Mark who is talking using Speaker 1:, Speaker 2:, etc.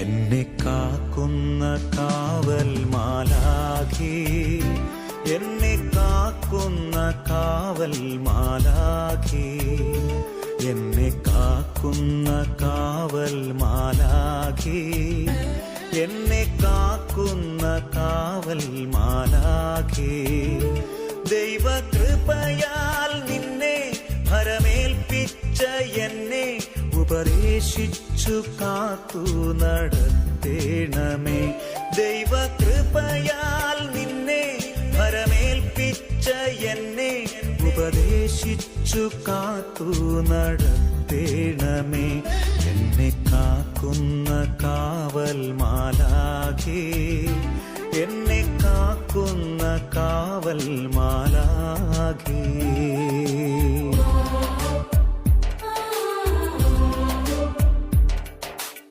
Speaker 1: എന്നെ കാക്കുന്ന കാവൽ മാലാഖി. എന്നെ കാക്കുന്ന കാവൽ മാലാഖി. എന്നെ കാക്കുന്ന കാവൽ മാലാഖി. എന്നെ കാക്കുന്ന കാവൽ മാലാഖി. ദൈവകൃപയാൽ നിന്നെ ഉപദേശിച്ചു കാത്തു നടത്തേണമേ. ദൈവകൃപയാൽ നിന്നെ ഭരമേൽപ്പിച്ച എന്നെ ഉപദേശിച്ചു കാത്തു നടത്തേണമേ. എന്നെ കാക്കുന്ന കാവൽ മാലാകെ എന്നെ കാക്കുന്ന കാവൽ മാലാഖേ